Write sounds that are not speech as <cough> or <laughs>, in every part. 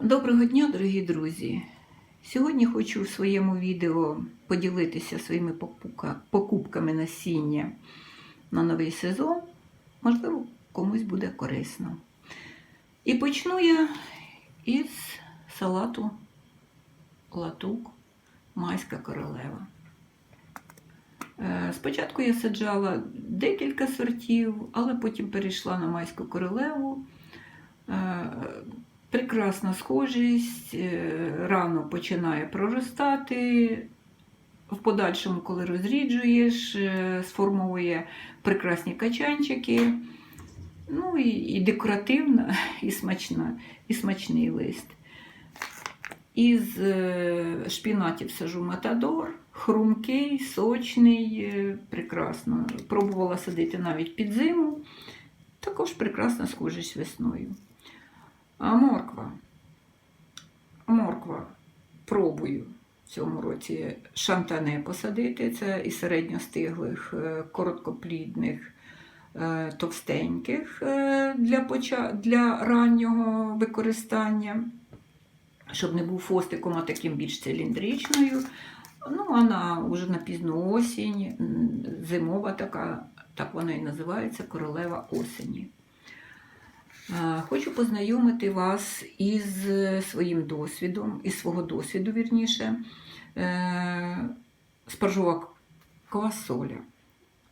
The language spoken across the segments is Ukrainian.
Доброго дня, дорогі друзі! Сьогодні хочу в своєму відео поділитися своїми покупками насіння на новий сезон. Можливо, комусь буде корисно. І почну я із салату латук Майська королева. Е, Спочатку я саджала декілька сортів, але потім перейшла на майську королеву. Прекрасна схожість, е, рано починає проростати. В подальшому, коли розріджуєш, е, сформовує прекрасні качанчики. Ну і, і декоративна, і смачна, і смачний лист. Із е, шпінатів сажу матадор, хрумкий, сочний, прекрасно. Пробувала садити навіть під зиму. Також прекрасна схожість весною. А пробую в цьому році шантане посадити. Це і середньостиглих, е, короткоплідних, е, товстеньких е, для, поча... для раннього використання, щоб не був фостиком, а таким більш циліндричною. Ну, а на, вже на пізну осінь, зимова така, так вона і називається королева осені. Е, Хочу познайомити вас із своїм досвідом, із свого досвіду, вірніше, е, спаржова квасоля.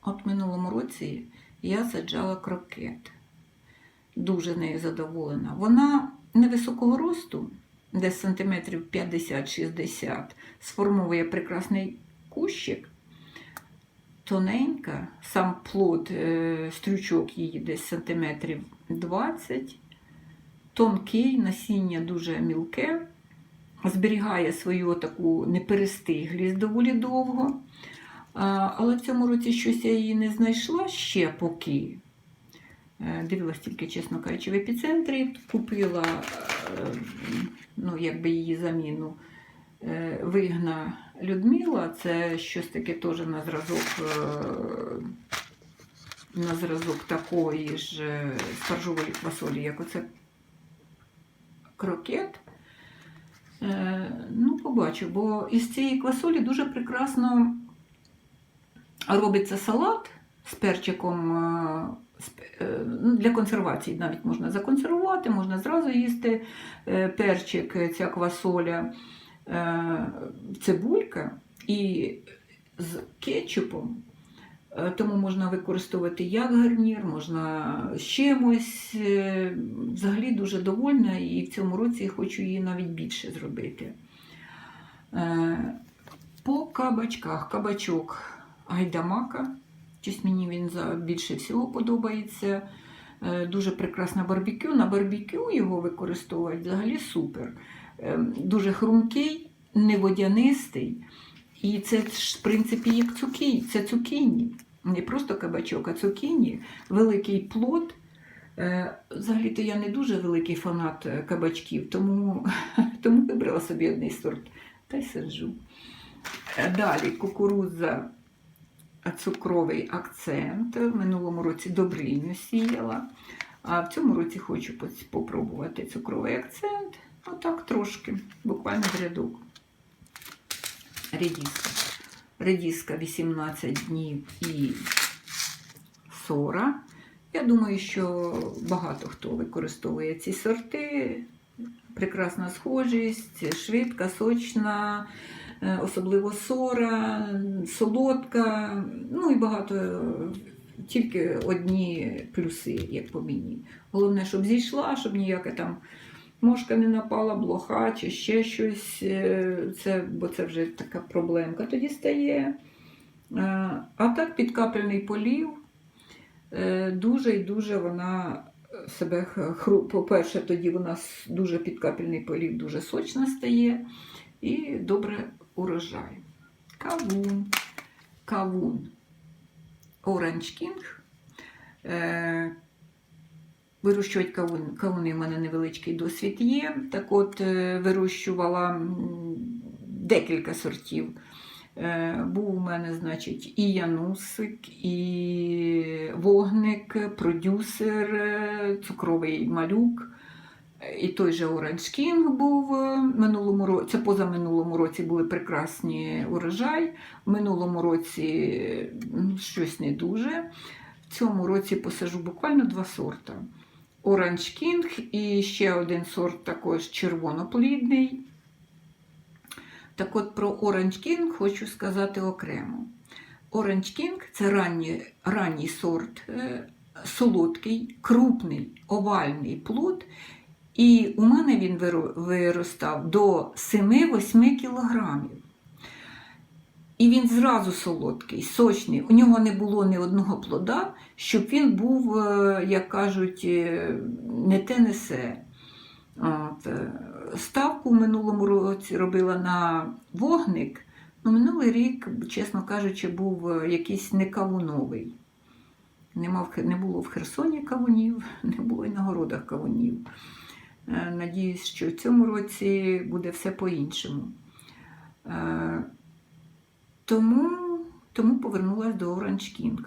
От в минулому році я саджала крокет. Дуже нею задоволена. Вона невисокого росту, десь сантиметрів 50-60, сформовує прекрасний кущик. Тоненька, сам плод, е, стрючок її десь сантиметрів 20, тонкий, насіння дуже мілке, зберігає свою таку неперестиглість доволі довго. Але в цьому році щось я її не знайшла ще поки. Е, Дивилась тільки, чесно кажучи, в епіцентрі, купила е, ну, якби її заміну вигна Людмила. Це щось таке теж на зразок, е, на зразок такої ж е, спаржової квасолі, як оце крокет. Е, Ну, побачу, бо із цієї квасолі дуже прекрасно робиться салат з перчиком. е, е, ну, Для консервації навіть можна законсервувати, можна зразу їсти е, перчик, е, ця квасоля, е, цибулька і з кетчупом. Е, Тому можна використовувати як гарнір, можна з чимось. Е, Взагалі дуже довольна і в цьому році хочу її навіть більше зробити. Е, По кабачках. Кабачок гайдамака. Щось мені він більше всього подобається. Е, Дуже прекрасна барбекю. На барбекю його використовують взагалі супер. Е, Дуже хрумкий, не водянистий. І це ж, в принципі, як цукінь, це цукіні. Не просто кабачок, а цукіні. Великий плод. Е, Взагалі-то я не дуже великий фанат е, кабачків, тому, <laughs> тому вибрала собі одний сорт та й саджу. Е, Далі кукурудза цукровий акцент. В минулому році добриню сіяла. А в цьому році хочу попробувати цукровий акцент. Отак трошки, буквально в рядок. Редіска. Редіска 18 днів і сора. Я думаю, що багато хто використовує ці сорти. Прекрасна схожість, швидка, сочна, е, особливо сора, солодка, ну і багато, тільки одні плюси, як по мені. Головне, щоб зійшла, щоб ніяка там мошка не напала, блоха чи ще щось. е, Це, бо це вже така проблемка тоді стає. Е, А так підкапельний полів. Е, Дуже і дуже вона себе По-перше, тоді вона с- дуже підкапельний полів, дуже сочна стає і добре урожай. Кавун. Кавун. Orange King. Вирощувати кавун, кавуни в мене невеличкий досвід є. Так от е, вирощувала декілька сортів. Е, Був у мене, значить, і Янусик, і Вогник, продюсер, е, цукровий малюк. І той же Orange King був минулому році, це позаминулому році були прекрасні урожай. В минулому році щось не дуже. В цьому році посажу буквально два сорта. Orange King і ще один сорт також червоноплідний. Так от про Orange King хочу сказати окремо. Orange King це ранній, ранній сорт, е, солодкий, крупний, овальний плод. І у мене він виростав до 7-8 кілограмів. І він зразу солодкий, сочний. У нього не було ні одного плода, щоб він був, е, як кажуть, е, не те несе. От. е, Ставку в минулому році робила на вогник. Ну, минулий рік, чесно кажучи, був якийсь не кавуновий. Не було в Херсоні кавунів, <laughs> не було і на городах кавунів. Надіюсь, що в цьому році буде все по-іншому. Тому, тому повернулася до Orange King.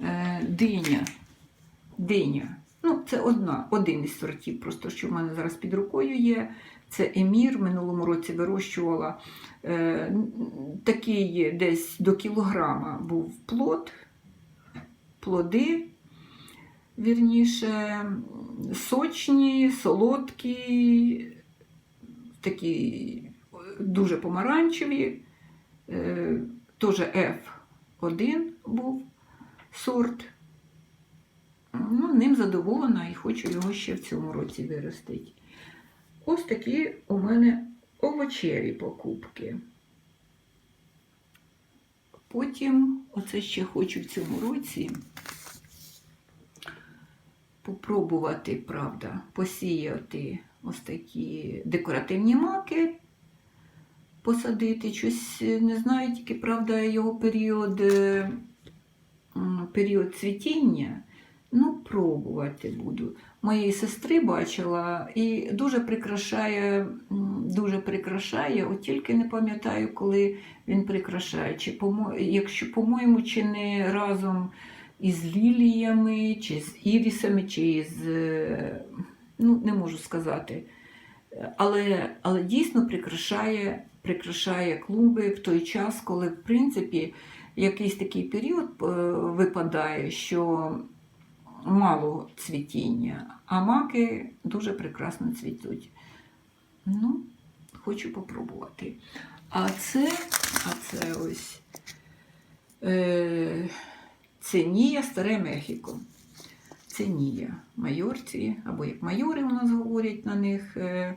Е, Диня. Диня. Ну, це одна, один із сортів, просто що в мене зараз під рукою є. Це емір. В минулому році вирощувала е, такий десь до кілограма був плод, плоди, вірніше, сочні, солодкі, такі дуже помаранчеві. Е, Теж F1 був сорт. Ну, ним задоволена і хочу його ще в цьому році виростити. Ось такі у мене овочеві покупки. Потім, оце ще хочу в цьому році попробувати, правда, посіяти ось такі декоративні маки, посадити щось, не знаю, тільки, правда, його період, е, період цвітіння. Ну, пробувати буду. Моєї сестри бачила і дуже прикрашає, дуже прикрашає, от тільки не пам'ятаю, коли він прикрашає. Чи, помо- якщо, по-моєму, чи не разом із ліліями, чи з ірісами, чи з. е, Ну, не можу сказати. Але, але дійсно прикрашає, прикрашає клумби в той час, коли, в принципі, якийсь такий період е, випадає, що мало цвітіння, а маки дуже прекрасно цвітуть. Ну, хочу попробувати. А це, а це ось е, це Старе Мехіко. Це Нія майорці, або як майори у нас говорять на них. Е,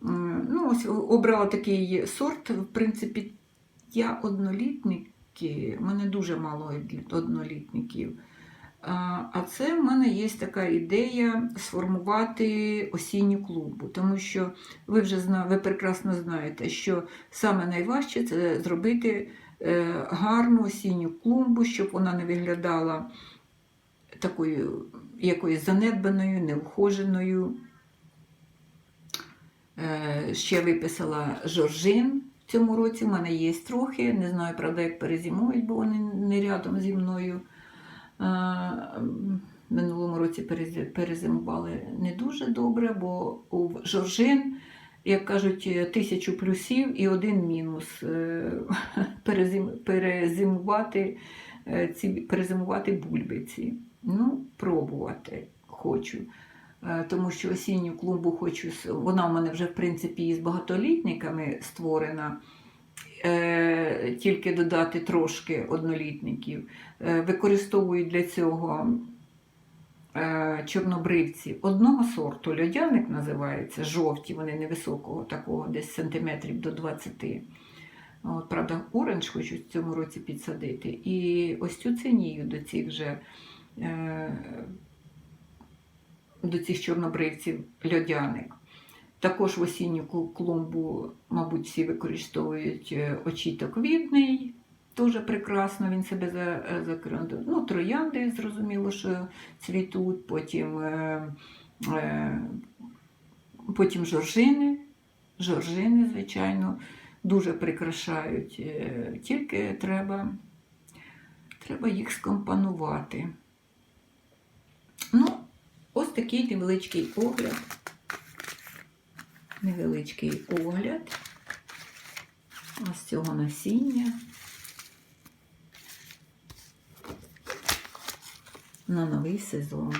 ну, ось обрала такий сорт. В принципі, я однолітники, в мене дуже мало однолітників. А а це в мене є така ідея сформувати осінню клубу, тому що ви вже зна, ви прекрасно знаєте, що саме найважче це зробити е, гарну осінню клумбу, щоб вона не виглядала такою якоюсь занедбаною, неухоженою. Е, ще виписала жоржин в цьому році. У мене є трохи. Не знаю, правда, як перезимують, бо вони не рядом зі мною. Е, В минулому році перезимували не дуже добре, бо у жоржин, як кажуть, тисячу плюсів і один мінус. Е, <laughs> Перезимувати, е, ці, перезимувати бульбиці. Ну, пробувати хочу. Е, Тому що осінню клумбу хочу, вона в мене вже, в принципі, із багатолітниками створена. Е, Тільки додати трошки однолітників. Е, Використовую для цього чорнобривці одного сорту. Льодяник називається, жовті, вони невисокого, такого, десь сантиметрів до 20. От, правда, оранж хочу в цьому році підсадити. І ось цю цинію до цих же до цих чорнобривців льодяник. Також в осінню клумбу, мабуть, всі використовують е, очіток відний. Дуже прекрасно він себе е, закрив. Ну, троянди, зрозуміло, що цвітуть, потім, е, е, потім жоржини. Жоржини, звичайно, дуже прикрашають. е, Тільки треба, треба їх скомпонувати. Такий невеличкий огляд. Невеличкий огляд. Ось цього насіння. На новий сезон.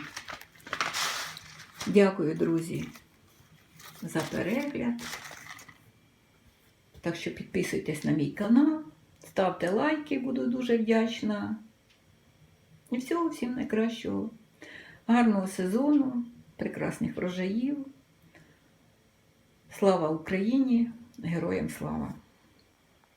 Дякую, друзі, за перегляд. Так що підписуйтесь на мій канал, ставте лайки, буду дуже вдячна. І всього всім найкращого. Гарного сезону, прекрасних врожаїв. Слава Україні! Героям слава!